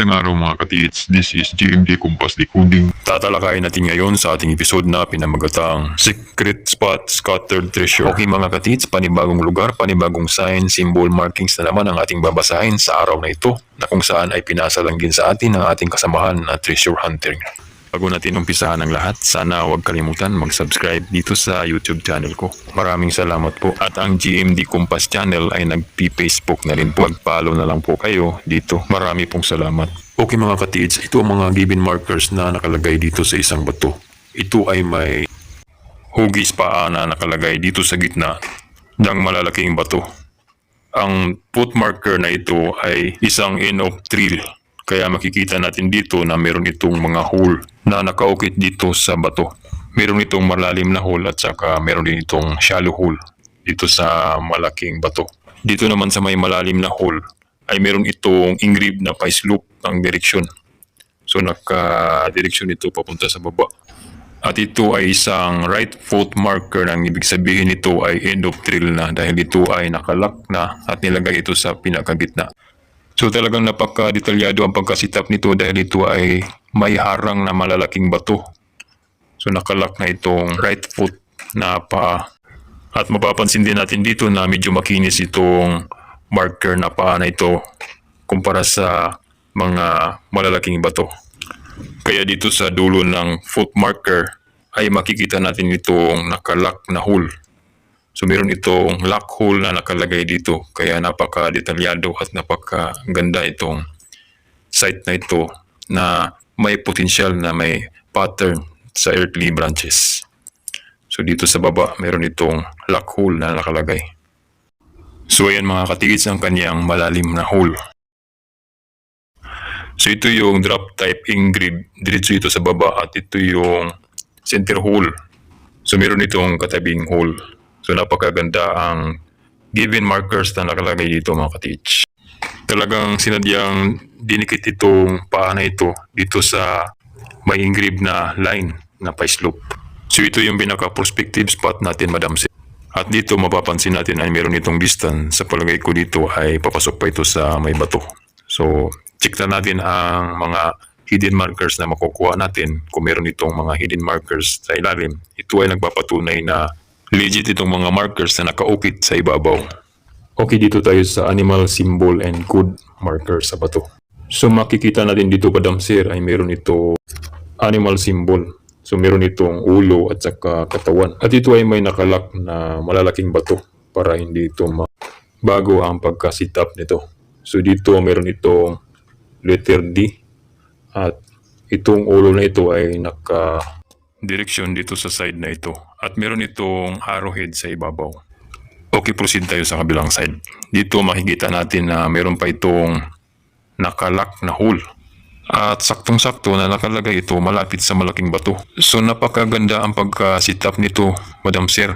Magandang araw mga katiits. This is GMD Kumpas Decoding. Tatalakayin natin ngayon sa ating episode na pinamagatang Secret Spot Scattered Treasure. Okay mga katits, panibagong lugar, panibagong sign, symbol, markings na naman ang ating babasahin sa araw na ito na kung saan ay pinasalanggin sa atin ng ating kasamahan na treasure hunter. Bago natin umpisahan ang lahat, sana huwag kalimutan mag-subscribe dito sa YouTube channel ko. Maraming salamat po. At ang GMD Kumpas channel ay nag-Facebook na rin po. Mag-follow na lang po kayo dito. Marami pong salamat. Okay mga katids, ito ang mga given markers na nakalagay dito sa isang bato. Ito ay may hugis paa na nakalagay dito sa gitna ng malalaking bato. Ang foot marker na ito ay isang end of trail. Kaya makikita natin dito na meron itong mga hole na nakaukit dito sa bato. Meron itong malalim na hole at saka meron din itong shallow hole dito sa malaking bato. Dito naman sa may malalim na hole ay meron itong engraved na pa-slope ang direksyon. So naka-direksyon ito papunta sa baba. At ito ay isang right foot marker nang ibig sabihin nito ay end of trail na dahil ito ay nakalak na at nilagay ito sa pinakagitna. So talagang napaka-detalyado ang pagkasitap nito dahil ito ay may harang na malalaking bato. So nakalak na itong right foot na pa at mapapansin din natin dito na medyo makinis itong marker na paa na ito kumpara sa mga malalaking bato. Kaya dito sa dulo ng foot marker ay makikita natin itong nakalak na hole. So meron itong lock hole na nakalagay dito. Kaya napaka-detalyado at napaka-ganda itong site na ito na may potential na may pattern sa earthly branches. So dito sa baba meron itong lock hole na nakalagay. So ayan mga katigits ang kanyang malalim na hole. So ito yung drop type engrave. Diretso ito sa baba at ito yung center hole. So meron itong katabing hole. So napakaganda ang given markers na nakalagay dito mga katich. Talagang sinadyang dinikit itong paa na ito dito sa may engrave na line na pa-slope. So ito yung pinaka-prospective spot natin Madam Sir. At dito mapapansin natin ay meron itong distance. Sa palagay ko dito ay papasok pa ito sa may bato. So check na natin ang mga hidden markers na makukuha natin kung meron itong mga hidden markers sa ilalim. Ito ay nagpapatunay na legit itong mga markers na nakaukit sa ibabaw. Okay, dito tayo sa animal symbol and code marker sa bato. So makikita natin dito Madam Sir ay meron ito animal symbol. So meron itong ulo at saka katawan. At ito ay may nakalak na malalaking bato para hindi ito bago ang pagkasitap nito. So dito meron itong letter D at itong ulo na ito ay naka direksyon dito sa side na ito at meron itong arrowhead sa ibabaw. Okay, proceed tayo sa kabilang side. Dito makikita natin na meron pa itong nakalak na hole. At saktong-sakto na nakalagay ito malapit sa malaking bato. So napakaganda ang pagka-sit-up nito, Madam Sir.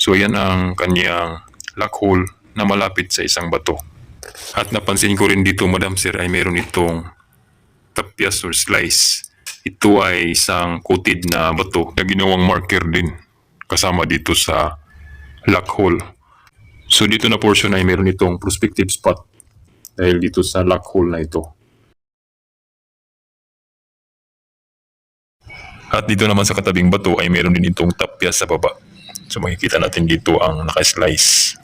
So yan ang kanyang lock hole na malapit sa isang bato. At napansin ko rin dito, Madam Sir, ay meron itong tapyas or slice. Ito ay isang coated na bato na ginawang marker din kasama dito sa lock hole. So dito na portion ay meron itong prospective spot dahil dito sa lock hole na ito. At dito naman sa katabing bato ay meron din itong tapyas sa baba. So makikita natin dito ang naka-slice.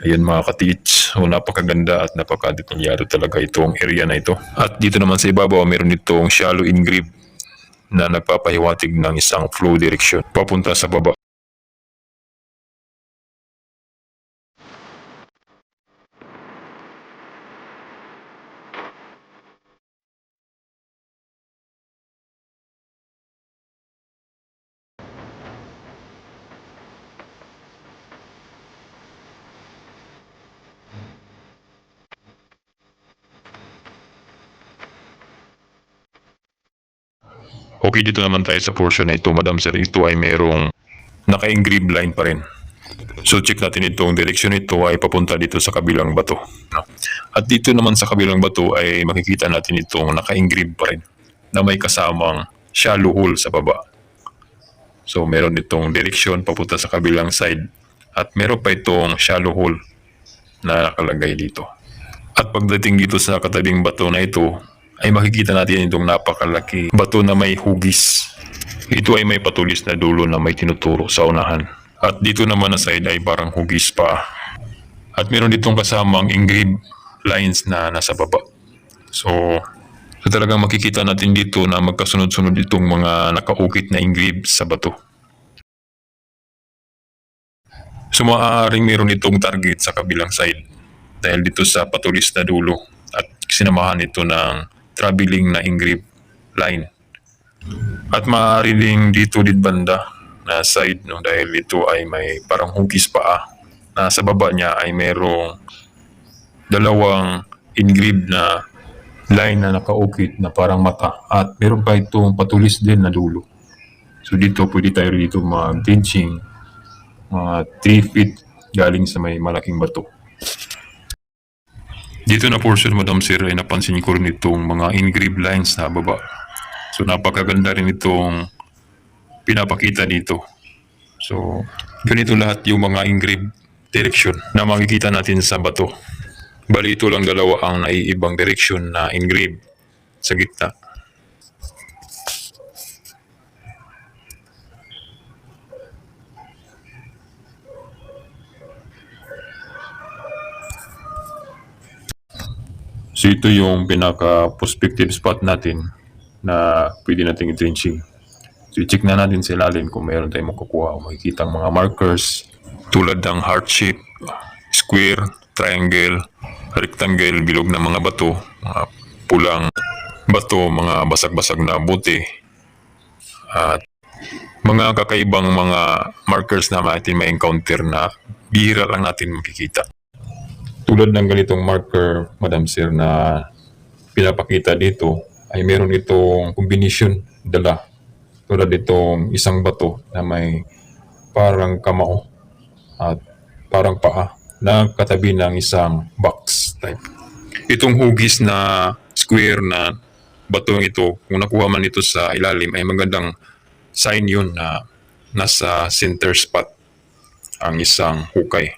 Ayan mga katich, so, napakaganda at napakadetalyado talaga itong area na ito. At dito naman sa ibabaw, meron itong shallow engrave na nagpapahiwatig ng isang flow direction papunta sa baba. Okay, dito naman tayo sa portion na ito, Madam Sir. Ito ay merong naka-engrave line pa rin. So check natin itong direction nito ay papunta dito sa kabilang bato. no? At dito naman sa kabilang bato ay makikita natin itong naka-engrave pa rin na may kasamang shallow hole sa baba. So meron itong direction papunta sa kabilang side at meron pa itong shallow hole na nakalagay dito. At pagdating dito sa katabing bato na ito, ay makikita natin itong napakalaki bato na may hugis. Ito ay may patulis na dulo na may tinuturo sa unahan. At dito naman na side ay parang hugis pa. At meron ditong kasamang engraved lines na nasa baba. So, so talagang makikita natin dito na magkasunod-sunod itong mga nakaukit na engraved sa bato. So maaaring meron itong target sa kabilang side dahil dito sa patulis na dulo at sinamahan ito ng traveling na engraved line. At maaari ding dito din banda na side no dahil ito ay may parang hugis paa na sa baba niya ay merong dalawang engraved na line na nakaukit na parang mata at meron pa itong patulis din na dulo. So dito pwede tayo dito mag-pinching mga 3 feet galing sa may malaking bato. Dito na portion, Madam Sir, ay napansin ko rin itong mga engraved lines na baba. So napakaganda rin itong pinapakita dito. So ganito lahat yung mga engraved direction na makikita natin sa bato. Bali ito lang dalawa ang naiibang direction na engraved sa gitna. So ito yung pinaka-prospective spot natin na pwede natin i-drenching. So i-check na natin sa ilalim kung mayroon tayong makukuha o makikita ang mga markers tulad ng heart shape, square, triangle, rectangle, bilog na mga bato, mga pulang bato, mga basag-basag na buti, at mga kakaibang mga markers na natin may encounter na bihira lang natin makikita tulad ng ganitong marker, Madam Sir, na pinapakita dito, ay meron itong combination dala. Tulad itong isang bato na may parang kamao at parang paa na katabi ng isang box type. Itong hugis na square na bato ito, kung nakuha man ito sa ilalim, ay magandang sign yun na nasa center spot ang isang hukay.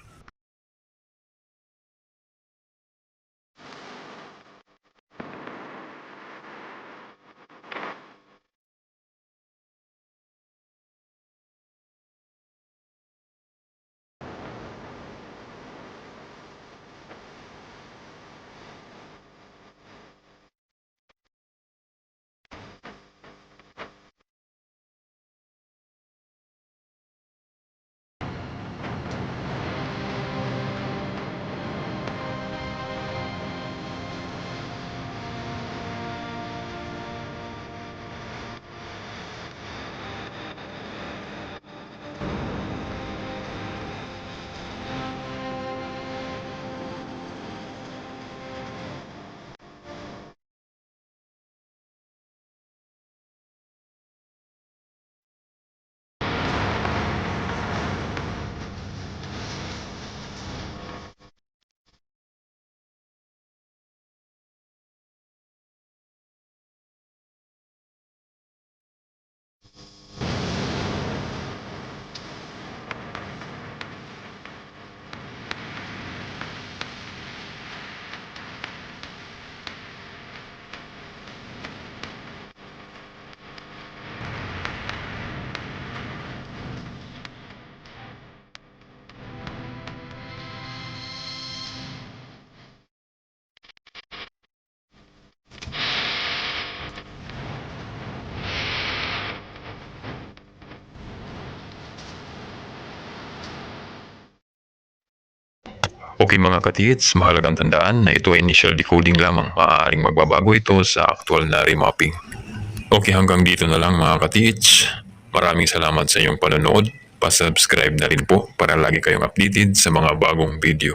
Okay mga katits, mahalagang tandaan na ito ay initial decoding lamang. Maaaring magbabago ito sa actual na remapping. Okay, hanggang dito na lang mga katits. Maraming salamat sa inyong panonood. Pa-subscribe na rin po para lagi kayong updated sa mga bagong video.